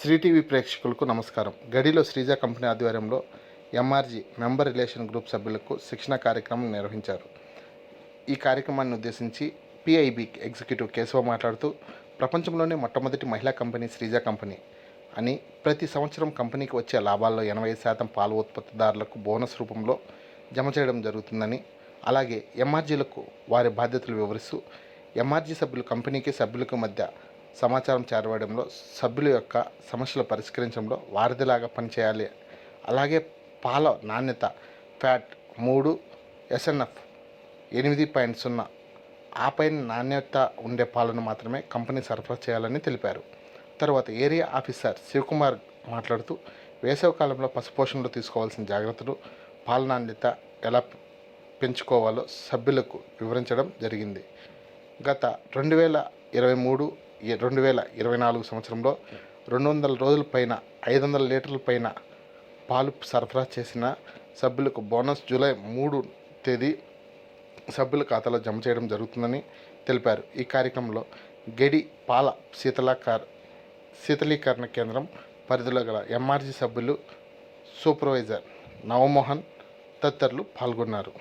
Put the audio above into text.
శ్రీటీవీ ప్రేక్షకులకు నమస్కారం. గడిలో శ్రీజ కంపెనీ ఆధ్వర్యంలో ఎంఆర్జీ మెంబర్ రిలేషన్ గ్రూప్ సభ్యులకు శిక్షణ కార్యక్రమం నిర్వహించారు. ఈ కార్యక్రమాన్ని ఉద్దేశించి పిఐబి ఎగ్జిక్యూటివ్ కేశవ మాట్లాడుతూ ప్రపంచంలోనే మొట్టమొదటి మహిళా కంపెనీ శ్రీజ కంపెనీ అని ప్రతి సంవత్సరం కంపెనీకి వచ్చే లాభాల్లో ఎనభై శాతం పాల ఉత్పత్తిదారులకు బోనస్ రూపంలో జమ చేయడం జరుగుతుందని అలాగే ఎంఆర్జీలకు వారి బాధ్యతలు వివరిస్తూ ఎంఆర్జీ సభ్యులు కంపెనీకి సభ్యులకు మధ్య సమాచారం చేరవేయడంలో సభ్యుల యొక్క సమస్యలు పరిష్కరించడంలో వారిదిలాగా పనిచేయాలి. అలాగే పాల నాణ్యత ఫ్యాట్ మూడు ఎస్ఎన్ఎఫ్ ఎనిమిది పాయింట్ సున్నా ఆ పైన నాణ్యత ఉండే పాలను మాత్రమే కంపెనీ సరఫరా చేయాలని తెలిపారు. తర్వాత ఏరియా ఆఫీసర్ శివకుమార్ మాట్లాడుతూ వేసవికాలంలో పశుపోషణలో తీసుకోవాల్సిన జాగ్రత్తలు పాల నాణ్యత ఎలా పెంచుకోవాలో సభ్యులకు వివరించడం జరిగింది. గత రెండు వేల ఇరవై మూడు రెండు వేల ఇరవై నాలుగు సంవత్సరంలో రెండు వందల రోజుల పైన ఐదు వందల లీటర్ల పైన పాలు సరఫరా చేసిన సభ్యులకు బోనస్ జూలై మూడు తేదీ సభ్యుల ఖాతాలో జమ చేయడం జరుగుతుందని తెలిపారు. ఈ కార్యక్రమంలో గడి పాల శీతలాకార శీతలీకరణ కేంద్రం పరిధిలో గల ఎంఆర్జీ సభ్యులు సూపర్వైజర్ నవమోహన్ తదితరులు పాల్గొన్నారు.